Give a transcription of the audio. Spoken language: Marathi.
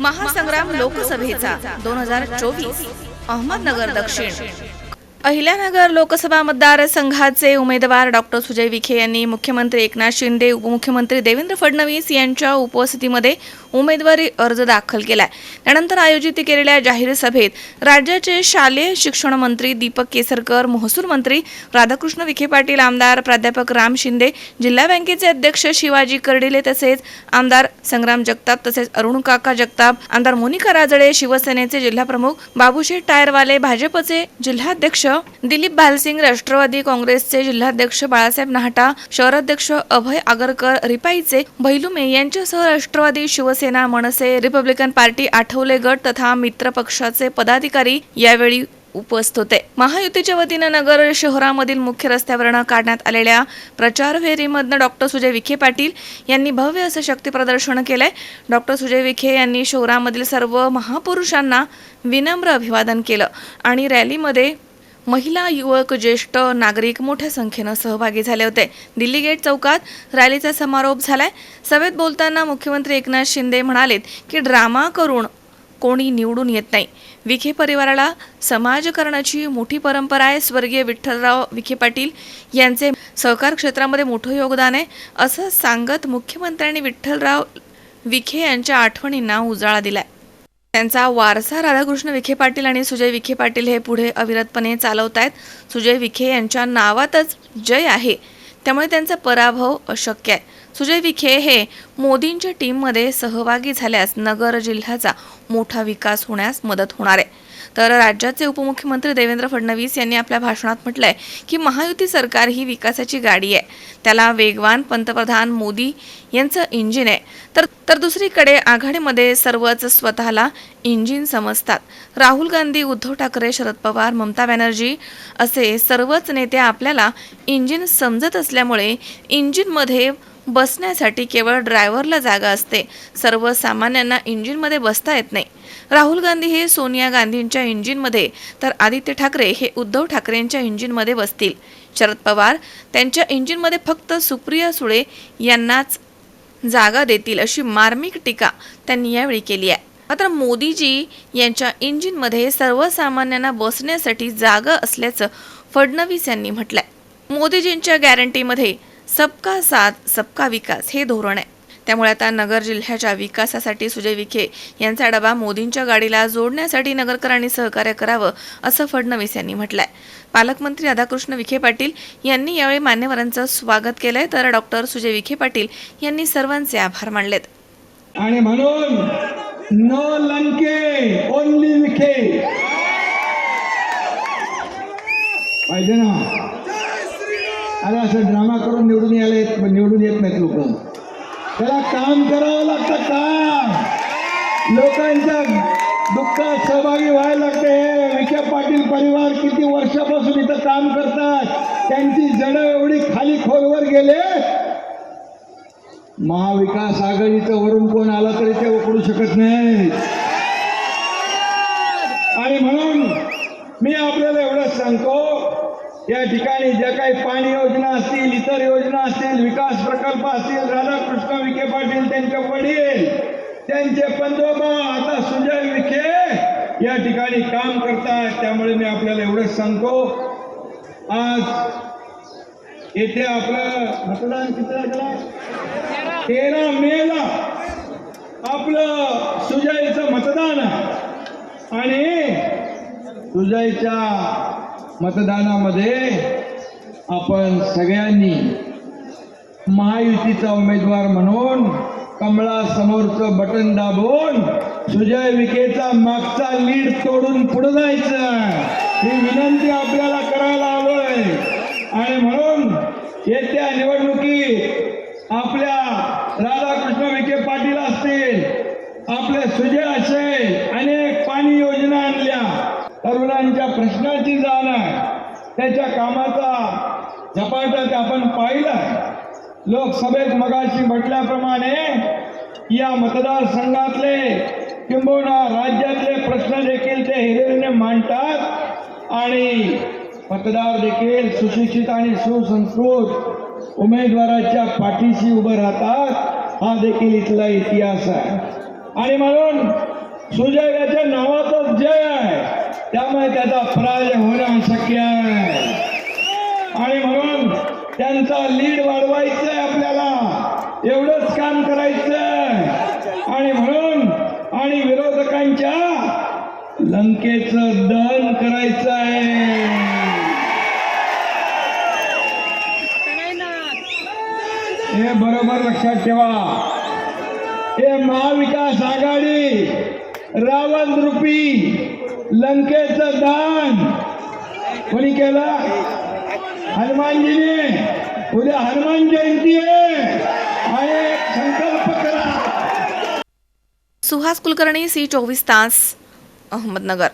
महासंग्राम लोकसभेचा दोन हजार चोवीस अहमदनगर दक्षिण. अहिल्यानगर लोकसभा मतदारसंघाचे उमेदवार डॉक्टर सुजय विखे यांनी मुख्यमंत्री एकनाथ शिंदे उपमुख्यमंत्री देवेंद्र फडणवीस यांच्या उपस्थितीमध्ये उमेदवारी अर्ज दाखल केला त्यानंतर आयोजित केलेल्या जाहीर सभेत राज्याचे शालेय शिक्षण मंत्री दीपक केसरकर महसूल मंत्री राधाकृष्ण विखे पाटील आमदार प्राध्यापक राम शिंदे जिल्हा बँकेचे अध्यक्ष शिवाजी कर्डिले तसेच आमदार संग्राम जगताप तसेच अरुण काका जगताप आमदार मोनिका राजळे शिवसेनेचे जिल्हाप्रमुख बाबूशेठ टायरवाले भाजपचे जिल्हाध्यक्ष दिलीप भालसिंग राष्ट्रवादी काँग्रेसचे जिल्हाध्यक्ष बाळासाहेब नाहटा शहराध्यक्ष अभय आगरकर रिपाईचे भैलुमे यांच्यासह राष्ट्रवादी शिवसेना मनसे रिपब्लिकन पार्टी आठवले गट तथा मित्र पक्षाचे पदाधिकारी यावेळी उपस्थित होते. महायुतीच्या वतीनं नगर शहरामधील मुख्य रस्त्यावरनं काढण्यात आलेल्या प्रचार फेरीमधनं डॉक्टर सुजय विखे पाटील यांनी भव्य असं शक्तीप्रदर्शन केलंय. डॉक्टर सुजय विखे यांनी शहरामधील सर्व महापुरुषांना विनम्र अभिवादन केलं आणि रॅलीमध्ये महिला युवक ज्येष्ठ नागरिक मोठ्या संख्येनं सहभागी झाले होते. दिल्ली गेट चौकात रॅलीचा समारोप झालाय. सभेत बोलताना मुख्यमंत्री एकनाथ शिंदे म्हणालेत की ड्रामा करून कोणी निवडून येत नाही. विखे परिवाराला समाजकारणाची मोठी परंपरा आहे. स्वर्गीय विठ्ठलराव विखे पाटील यांचे सहकार क्षेत्रामध्ये मोठं योगदान आहे. असं सांगत मुख्यमंत्र्यांनी विठ्ठलराव विखे यांच्या आठवणींना उजाळा दिलाय. त्यांचा वारसा राधाकृष्ण विखे पाटील आणि सुजय विखे पाटील हे पुढे अविरतपणे चालवत आहेत. सुजय विखे यांच्या नावातच जय आहे. त्यामुळे त्यांचा पराभव अशक्य आहे. सुजय विखे हे मोदींच्या टीममध्ये सहभागी झाल्यास नगर जिल्ह्याचा मोठा विकास होण्यास मदत होणार आहे. तर राज्याचे उपमुख्यमंत्री देवेंद्र फडणवीस यांनी आपल्या भाषणात म्हटलंय की महायुती सरकार ही विकासाची गाडी आहे. त्याला वेगवान पंतप्रधान मोदी यांचं इंजिन आहे. तर तर दुसरीकडे आघाडीमध्ये सर्वच स्वतःला इंजिन समजतात. राहुल गांधी उद्धव ठाकरे शरद पवार ममता बॅनर्जी असे सर्वच नेते आपल्याला इंजिन समजत असल्यामुळे इंजिनमध्ये बसण्यासाठी केवळ ड्रायव्हरला जागा असते. सर्वसामान्यांना इंजिनमध्ये बसता येत नाही. राहुल गांधी हे सोनिया गांधींच्या इंजिनमध्ये तर आदित्य ठाकरे हे उद्धव ठाकरेंच्या इंजिनमध्ये बसतील. शरद पवार त्यांच्या इंजिनमध्ये फक्त सुप्रिया सुळे यांनाच जागा देतील अशी मार्मिक टीका त्यांनी यावेळी केली आहे. मात्र मोदीजी यांच्या इंजिनमध्ये सर्वसामान्यांना बसण्यासाठी जागा असल्याचं फडणवीस यांनी म्हटलंय. मोदीजींच्या गॅरंटीमध्ये सबका साथ सबका विकास हे धोरण आहे. त्यामुळे आता नगर जिल्ह्याच्या विकासासाठी सुजय विखे यांचा डबा मोदींच्या गाडीला जोडण्यासाठी नगरकरांनी सहकार्य करावं असं फडणवीस यांनी म्हटलंय. पालकमंत्री राधाकृष्ण विखे पाटील यांनी यावेळी मान्यवरांचं स्वागत केलंय तर डॉक्टर सुजय विखे पाटील यांनी सर्वांचे आभार मानलेत. आणि म्हणून नो लंके ओनली विखे. पाहिजे ना. अरे असं ड्रामा करून निवडून यायला येत निवडून येत नाहीत लोक. त्याला काम करावं लागतं काम. लोकांच्या दुःखात सहभागी व्हायला लागते. विखे पाटील परिवार किती वर्षापासून इथं काम करतात. त्यांची जड एवढी खाली खोलवर गेले. महाविकास आघाडीचं वरून कोण आला तरी ते उकडू शकत नाही आणि म्हणून मी आपल्याला एवढंच सांगतो या ठिकाणी ज्या काही पाणी योजना असतील इतर योजना असतील विकास प्रकल्प असतील राधाकृष्ण विखे पाटील त्यांचे वडील त्यांचे पंजोबा आता सुजय विखे या ठिकाणी काम करतात. त्यामुळे मी आपल्याला एवढंच सांगतो. आज येथे आपलं मतदान किती तेरा मेला आपलं सुजयचं मतदान आणि सुजयच्या मतदानामध्ये आपण सगळ्यांनी महायुतीचा उमेदवार म्हणून कमळासमोरचं बटन दाबून सुजय विखेचा मागचा लीड तोडून पुढे जायचं. ही विनंती आपल्याला करायला आलोय. आणि म्हणून येत्या निवडणुकीत आपल्या राधाकृष्ण विखे पाटील असतील आपले सुजय असेल अनेक पाणी योजना आणल्या. तरुणांच्या प्रश्नाची जाण आहे. त्याच्या कामाचा झपाट्यात आपण पाहिलं लोकसभेत मगाशी म्हटल्याप्रमाणे या मतदारसंघातले किंबहुना राज्यातले प्रश्न देखील ते हिरेने मांडतात आणि मतदार देखील सुशिक्षित आणि सुसंस्कृत उमेदवाराच्या पाठीशी उभं राहतात हा देखील इथला इतिहास आहे. आणि म्हणून सुजयाच्या नावातच जय आहे त्यामुळे त्याचा पराजय होणं शक्य आहे आणि म्हणून त्यांचा लीड वाढवायचं आहे आपल्याला एवढंच काम करायचं आहे आणि म्हणून सेवकांच्या लंकेचं दहन करायचं आहे. हे बरोबर लक्षात ठेवा. हे महाविकास आघाडी रावण रूपी लंकेचं दान कोणी केलं? हनुमानजीने. उद्या हनुमान जयंती आहे. आणि संकल्प सुहास कुलकर्णी सी चोवीस तास अहमदनगर.